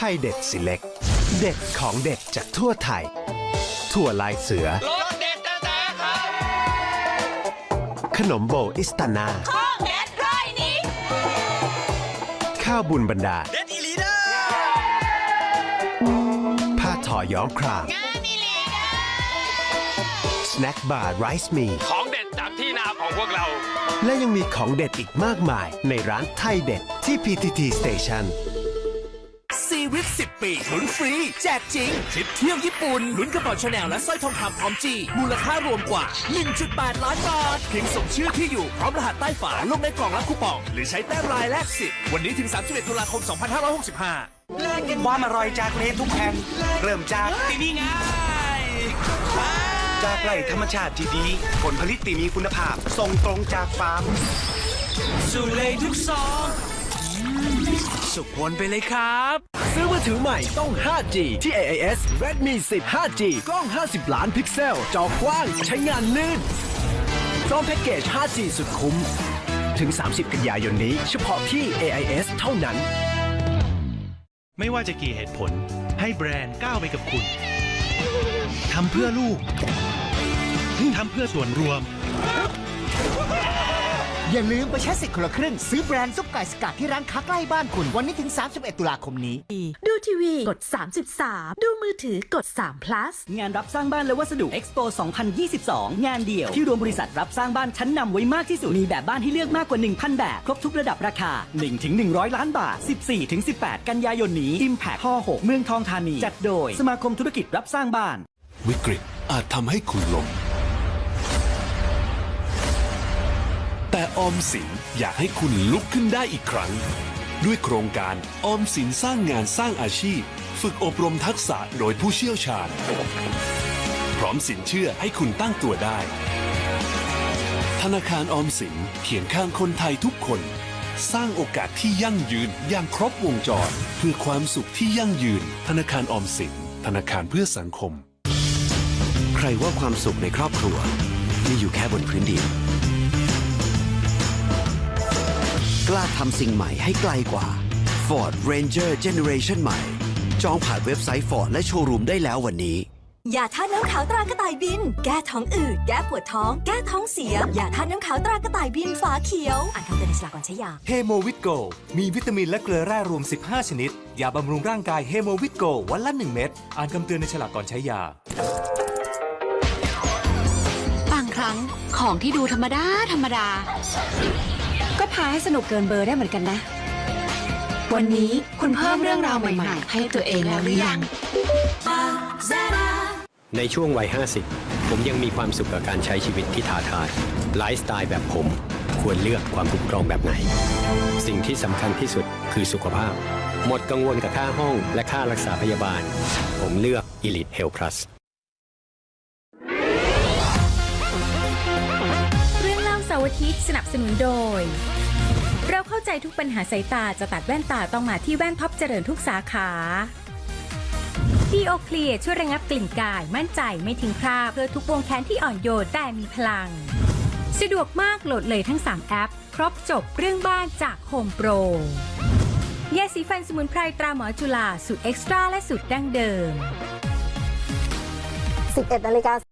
ทยเด็ด Select เด็ดของเด็ดจากทั่วไทย ทั่วลายเสือ รสเด็ดแต่แต่ครับขนมโบอิสตานาของเด็ดร้อยนี้ ข้าวบุญบรรดา เด็ดอีหลีเดอร์ผ้าทอย้อมครามงานอีหลีนะสแน็คบาร์ไรซ์มีของเด็ดจากที่นาของพวกเรา และยังมีของเด็ดอีกมากมายในร้านไทยเด็ดที่ PTT Station ซี วิต 10 ปีลุ้นฟรี แจกจริงทริปเที่ยวญี่ปุ่นลุ้นกระเป๋าชาแนลและสร้อยทองคำพร้อมจีมูลค่ารวมกว่า 1.8 ล้านบาทเพียงส่งชื่อที่อยู่พร้อมรหัสใต้ฝาลงในกล่องรับคูปอง หรือใช้แต้มลายแลกสิทธิ์วันนี้ถึง 31 ตุลาคม 2565 ความอร่อยจากเลทุกแห่งเริ่มจากที่นี่ไงจากไร่ธรรมชาติที่ดีผลผลิตที่มีคุณภาพส่งตรงจากฟาร์มสู่เลยทุกซอง สุขวนไปเลยครับ ซื้อมือถือใหม่ต้อง 5G ที่ AIS Redmi 10 5G กล้อง 50 ล้านพิกเซล จอกว้าง ใช้งานลื่นพร้อมแพ็กเกจ 5G สุดคุ้ม ถึง 30 กันยายนนี้ เฉพาะที่ AIS เท่านั้น ไม่ว่าจะกี่เหตุผล ให้แบรนด์ก้าวไปกับคุณ ทำเพื่อลูก ทำเพื่อส่วนรวม อย่าลืมไปใช้สิทธิ์คนละครึ่ง ซื้อแบรนด์ซุปไก่สกัดที่ร้านค้าใกล้บ้านคุณ วันนี้ถึง 31 ตุลาคมนี้ ดูทีวีกด 33 ดูมือถือกด3 plus งานรับสร้างบ้านและวัสดุ Expo 2022 งานเดี่ยว ที่รวมบริษัทรับสร้างบ้านชั้นนำไว้มากที่สุด มีแบบบ้านให้เลือกมากกว่า 1,000 แบบ ครบทุกระดับราคา 1-100 ล้านบาท 14-18 กันยายนนี้ Impact ห่อ6เมืองทองธานี จัดโดยสมาคมธุรกิจรับสร้างบ้าน วิกฤตอาจทำให้คุณล้ม ออมสินอยากให้คุณลุกขึ้นได้อีกครั้ง ด้วยโครงการออมสินสร้างงานสร้างอาชีพ ฝึกอบรมทักษะโดยผู้เชี่ยวชาญ พร้อมสินเชื่อให้คุณตั้งตัวได้ ธนาคารออมสินเขียนข้างคนไทยทุกคน สร้างโอกาสที่ยั่งยืนอย่างครบวงจร เพื่อความสุขที่ยั่งยืน ธนาคารออมสินธนาคารเพื่อสังคม ใครว่าความสุขในครอบครัวมีอยู่แค่บนพื้นดิน กล้าทำสิ่งใหม่ให้ไกลกว่า Ford Ranger Generation ใหม่ จองผ่านเว็บไซต์ Ford และโชว์รูมได้แล้ววันนี้ยาท่าตุน้ำขาวตรากระต่ายบิน แก้ท้องอืด แก้ปวดท้อง แก้ท้องเสียยาท่าตุน้ำขาวตรากระต่ายบินฝาเขียว อ่านคำเตือนในฉลากก่อนใช้ยาเฮโมวิตโก มีวิตามินและเกลือแร่รวม 15 ชนิด ยาบำรุงร่างกายเฮโมวิตโกวันละ 1 เม็ด อ่านคำเตือนในฉลากก่อนใช้ยา บางครั้งของที่ดูธรรมดา ธรรมดา ก็พาให้สนุกเกินเบอร์ได้เหมือนกันนะ วันนี้คุณเพิ่มเรื่องราวใหม่ๆ ให้ตัวเองแล้วหรือยัง ในช่วงวัย 50 ผมยังมีความสุขกับการใช้ชีวิตที่ท้าทายไลฟ์สไตล์แบบผม ควรเลือกความคุ้มครองแบบไหน สิ่งที่สำคัญที่สุดคือสุขภาพ หมดกังวลกับค่าห้องและค่ารักษาพยาบาล ผมเลือก Elite Health Plus าร์อาทิตย์สนับสนุนโดย เราเข้าใจทุกปัญหาสายตาจะตัดแว่นตาต้องมาที่แว่นท็อปเจริญทุกสาขาดีโอเคลียช่วยระงับกลิ่นกายมั่นใจไม่ทิ้งคราบเพื่อทุกวงแขนที่อ่อนโยนแต่มีพลัง สะดวกมากโหลดเลยทั้ง 3 แอป ครบจบเรื่องบ้านจากโฮมโปรยาสีฟันสมุนไพรตราหมอจุฬาสูตรเอ็กซ์ตร้าและสูตรดั้งเดิม 11นาฬิกา